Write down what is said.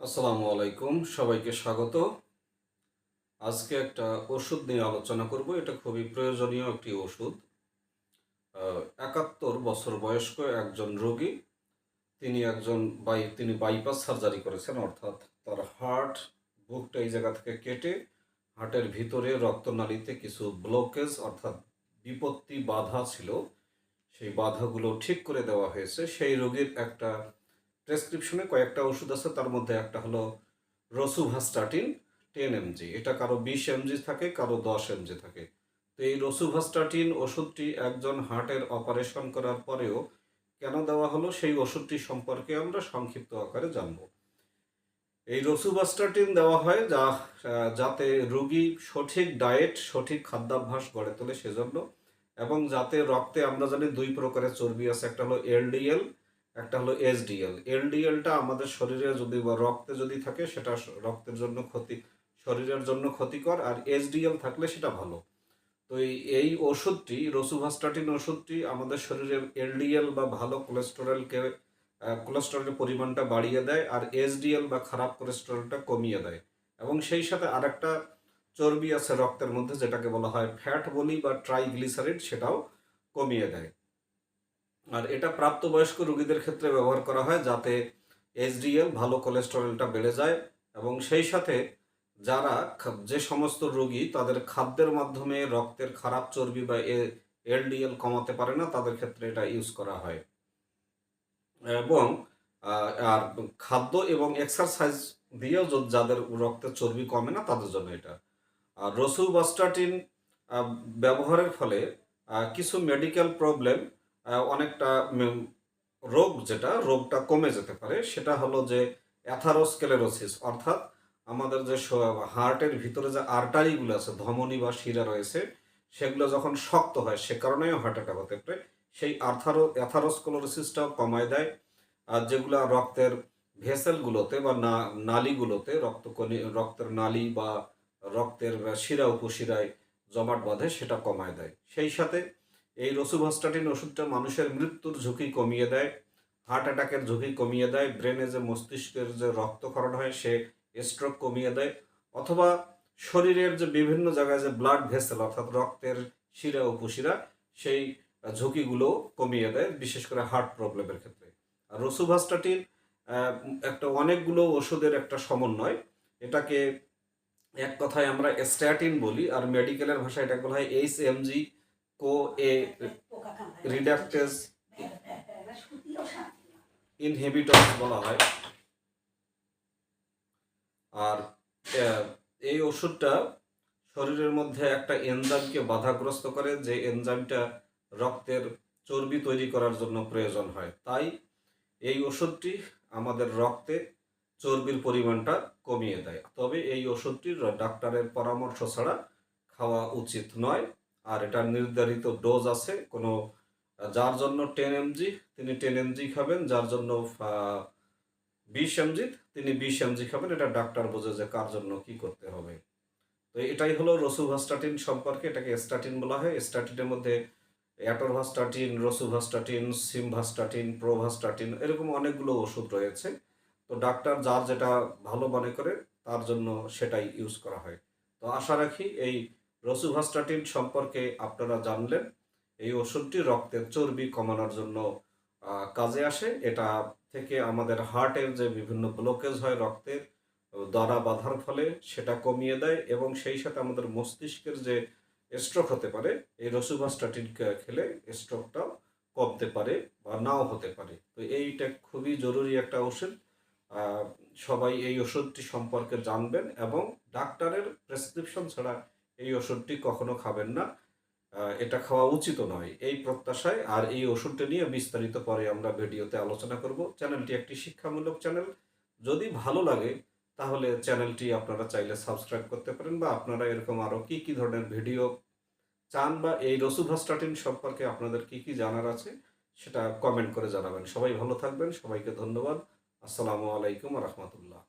আসসালামু আলাইকুম, সবাইকে স্বাগত। আজকে একটা ওষুধ নিয়ে আলোচনা করব, এটা খুবই প্রয়োজনীয় একটি ওষুধ। একাত্তর বছর বয়স্ক একজন রোগী, তিনি একজন বাই, তিনি বাইপাস সার্জারি করেছেন, অর্থাৎ তার হার্ট বুকটা এই জায়গা থেকে কেটে হার্টের ভিতরে রক্তনালীতে কিছু ব্লকেজ, অর্থাৎ বিপত্তি বাধা ছিল, সেই বাধাগুলো ঠিক করে দেওয়া হয়েছে। সেই রোগীর একটা প্রেসক্রিপশনে কয়েকটা ওষুধ আছে, তার মধ্যে একটা হলো রসুভাস্টাটিন টেন এমজি এটা কারও বিশ এমজি থাকে, কারও দশ এমজি থাকে। তো এই রসুভাস্টাটিন ওষুধটি একজন হার্টের অপারেশন করার পরেও কেন দেওয়া হলো, সেই ওষুধটি সম্পর্কে আমরা সংক্ষিপ্ত আকারে জানব। এই রসুভাস্টাটিন দেওয়া হয় যা যাতে রোগী সঠিক ডায়েট সঠিক খাদ্যাভ্যাস গড়ে তোলে সেজন্য এবং যাতে রক্তে আমরা জানি দুই প্রকারের চর্বি আছে, একটা হলো এলডিএল একটা হলো এসডিএল এলডিএলটা আমাদের শরীরে যদি বা রক্তে যদি থাকে, সেটা রক্তের জন্য ক্ষতি, শরীরের জন্য ক্ষতিকর, আর এসডিএল থাকলে সেটা ভালো। তো এই ওষুধটি, রসুভাস্টাটিন ওষুধটি আমাদের শরীরের এলডিএল বা ভালো কোলেস্টেরলকে কোলেস্টেরলের পরিমাণটা বাড়িয়ে দেয়, আর এসডিএল বা খারাপ কোলেস্টেরলটা কমিয়ে দেয়। এবং সেই সাথে আরেকটা চর্বি আছে রক্তের মধ্যে, যেটাকে বলা হয় ফ্যাট বলি বা ট্রাইগ্লিসারিড সেটাও কমিয়ে দেয়। আর এটা প্রাপ্তবয়স্ক রোগীদের ক্ষেত্রে ব্যবহার করা হয় যাতে এইচডিএল ভালো কোলেস্টেরলটা বেড়ে যায় এবং সেই সাথে যারা যে সমস্ত রোগী, তাদের খাদ্যের মাধ্যমে রক্তের খারাপ চর্বি বা এলডিএল কমাতে পারে না, তাদের ক্ষেত্রে এটা ইউজ করা হয়। এবং আর খাদ্য এবং এক্সারসাইজ দিয়েও যাদের রক্তের চর্বি কমে না, তাদের জন্য এটা। আর রসু বাস্টাটিন ব্যবহারের ফলে কিছু মেডিকেল প্রবলেম অনেকটা রোগ যেটা, রোগটা কমে যেতে পারে, সেটা হলো যে অ্যাথারোস্কেলেরোসিস অর্থাৎ আমাদের যে হার্টের ভিতরে যে আর্টারিগুলো আছে, ধমনী বা শিরা রয়েছে, সেগুলো যখন শক্ত হয়, সে কারণেও হার্ট অ্যাটাক হতে পারে। সেই আর্থারো অ্যাথারোস্কলোরোসিসটাও কমায় দেয়। আর যেগুলো রক্তের ভেসেলগুলোতে বা না নালীগুলোতে রক্ত রক্তের নালী বা রক্তের শিরা, উপশিরায় জমাট বাঁধে, সেটা কমায় দেয়। সেই সাথে এই রসুভাস্টাটিন ওষুধটা মানুষের মৃত্যুর ঝুঁকি কমিয়ে দেয়, হার্ট অ্যাটাকের ঝুঁকি কমিয়ে দেয়, ব্রেনে যে মস্তিষ্কের যে রক্তক্ষরণ হয় সে স্ট্রোক কমিয়ে দেয়, অথবা শরীরের যে বিভিন্ন জায়গায় যে ব্লাড ভেসেল অর্থাৎ রক্তের শিরা উপশিরা, সেই ঝুঁকিগুলো কমিয়ে দেয়, বিশেষ করে হার্ট প্রবলেমের ক্ষেত্রে। আর রসুভাস্টাটিন একটা অনেকগুলো ওষুধের একটা সমন্বয়। এটাকে এক কথায় আমরা স্ট্যাটিন বলি, আর মেডিকেলের ভাষায় এটাকে বলা হয় H MG co A reductase inhibitor বলা হয়। আর এই ওষুধটা শরীরের মধ্যে একটা এনজাইমকে বাধাগ্রস্ত করে, যে এনজাইমটা রক্তের চর্বি তৈরি করার জন্য প্রয়োজন হয়। তাই এই ওষুধটি আমাদের রক্তে চর্বির পরিমাণটা কমিয়ে দেয়। তবে এই ওষুধটির ডাক্তারের পরামর্শ ছাড়া খাওয়া উচিত নয়। আর এটার নির্ধারিত ডোজ আছে, কোনো, যার জন্য টেন এমজি তিনি টেন এমজি খাবেন, যার জন্য বিশ এমজি তিনি বিশ এমজি খাবেন, এটা ডাক্তার বোঝে যে কার জন্য কি করতে হবে। তো এটাই হলো রসুভাস্টাটিন সম্পর্কে, এটাকে স্টাটিন বলা হয়। স্টাটিনের মধ্যে অ্যাটোরভাস্টাটিন রসুভাস্টাটিন সিমভাস্টাটিন প্রোভাস্টাটিন এরকম অনেকগুলো ওষুধ রয়েছে। তো ডাক্তার যার যেটা ভালো মনে করে, তার জন্য সেটাই ইউজ করা হয়। তো আশা রাখি এই রসুভাস্টাটিন সম্পর্কে আপনারা জানলেন, এই ওষুধটি রক্তের চর্বি কমানোর জন্য কাজে আসে। এটা থেকে আমাদের হার্টের যে বিভিন্ন ব্লকেজ হয় রক্তের দ্বারা বাধার ফলে সেটা কমিয়ে দেয় এবং সেই সাথে আমাদের মস্তিষ্কের যে স্ট্রোক হতে পারে, এই রসুভাস্টাটিন খেলে স্ট্রোকটাও কমতে পারে বা নাও হতে পারে। তো এইটা খুবই জরুরি একটা ওষুধ। সবাই এই ওষুধটি সম্পর্কে জানবেন এবং ডাক্তারের প্রেসক্রিপশন ছাড়া এই ওষুধটি কখনো খাবেন না এটা খাওয়া উচিত নয় এই প্রত্যাশায়। আর এই ওষুধটি নিয়ে বিস্তারিত পরে আমরা ভিডিওতে আলোচনা করব। চ্যানেলটি একটি শিক্ষামূলক চ্যানেল। যদি ভালো লাগে, তাহলে চ্যানেলটি আপনারা চাইলে সাবস্ক্রাইব করতে পারেন বা আপনারা এরকম আরও কী কী ধরনের ভিডিও চান বা এই রসুভাস্টাটিন সম্পর্কে আপনাদের কি কি জানার আছে, সেটা কমেন্ট করে জানাবেন। সবাই ভালো থাকবেন। সবাইকে ধন্যবাদ। আসসালামু আলাইকুম রহমতুল্লাহ।